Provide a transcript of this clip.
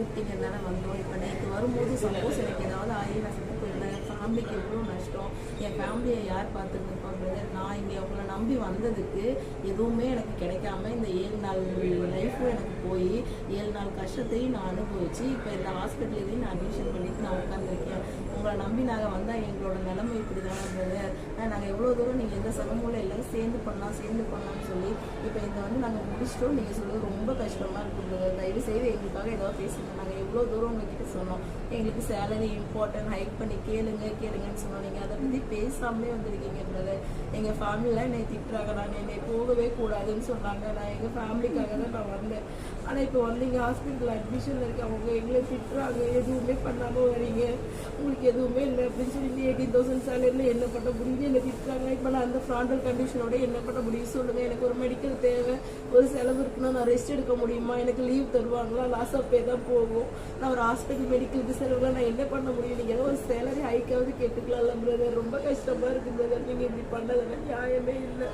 கூப்பிட்டீங்கனால வந்தோம் இப்போ நேற்று வரும்போது சப்போஸ் எனக்கு ஏதாவது ஆகி நான் செத்து போயிருந்தேன் என் ஃபேமிலிக்கு எவ்வளோ நஷ்டம்? என் ஃபேமிலியை யார் பார்த்துருந்துருப்பா பிரதர் நான் இங்கே உங்களை நம்பி வந்ததுக்கு எதுவுமே எனக்கு கிடைக்காம இந்த ஏழு நாள் லைஃப்பும் எனக்கு போய் ஏழு நாள் கஷ்டத்தையும் நான் அனுபவிச்சு இப்போ இந்த ஹாஸ்பிட்டல்லையும் நான் அட்மிஷன் பண்ணிட்டு நான் உட்காந்துருக்கேன் உங்களை நம்பி நாங்கள் வந்தால் எங்களோட நிலைமை இப்படி தானே பிரதர் நாங்கள் எவ்வளோ தூரம் நீங்கள் எந்த சிரமமும் எல்லாரும் சேர்ந்து பண்ணலாம் சேர்ந்து பண்ணலாம்னு சொல்லி இப்போ இதை வந்து நாங்கள் முடிச்சிட்டோம் நீங்கள் சொல்கிறது ரொம்ப கஷ்டமாக இருக்குது தயவு செய்து எங்களுக்காக ஏதாவது பேசுங்க. நாங்கள் எவ்வளோ தூரம் உங்ககிட்ட சொன்னோம். எங்களுக்கு சேலரி இம்பார்ட்டன்ட் ஹைக் பண்ணி கேளுங்க கேளுங்கன்னு சொன்னோம். நீங்கள் அதை பற்றி பேசாமலே வந்திருக்கீங்க பிரதர் எங்கள் ஃபேமிலியில் என்னை திட்டுறாங்க. நான் என்னை போகவே கூடாதுன்னு சொன்னாங்க. நான் எங்கள் ஃபேமிலிக்காக தான் நான் வந்தேன். ஆனால் இப்போ வந்து இங்கே ஹாஸ்பிட்டலில் அட்மிஷனில் இருக்கவங்க எங்களை திட்டுறாங்க. எதுவுமே பண்ணாமல் வரீங்க. உங்களுக்கு எதுவுமே இல்லை அப்படின்னு சொல்லி எயிட்டீன் தௌசண்ட் சேலரியில் என்ன பண்ண முடியுது என்னை திட்டுறாங்க. இப்போ நான் அந்த ஃப்ராண்டல் கண்டிஷனோட என்ன பண்ண முடியும்? சொல்லுங்கள் எனக்கு ஒரு மெடிக்கல் தேவை. ஒரு செலவு இருக்குன்னா நான் ரெஸ்ட் எடுக்க முடியுமா? எனக்கு லீவ் தருவாங்களா? லாஸ் ஆஃப் பே தான் போகும். நான் ஒரு ஹாஸ்பிட்டல் மெடிக்கலுக்கு செலவுலாம் நான் என்ன பண்ண முடியும்? நீங்கள் ஒரு சேலரி ஹைக்காவது கேட்டுக்கலாம்ல பிரதர் ரொம்ப கஷ்டமாக இருக்குது பிரதர் நீங்கள் இப்படி பண்ணதெல்லாம் நியாயமே இல்லை.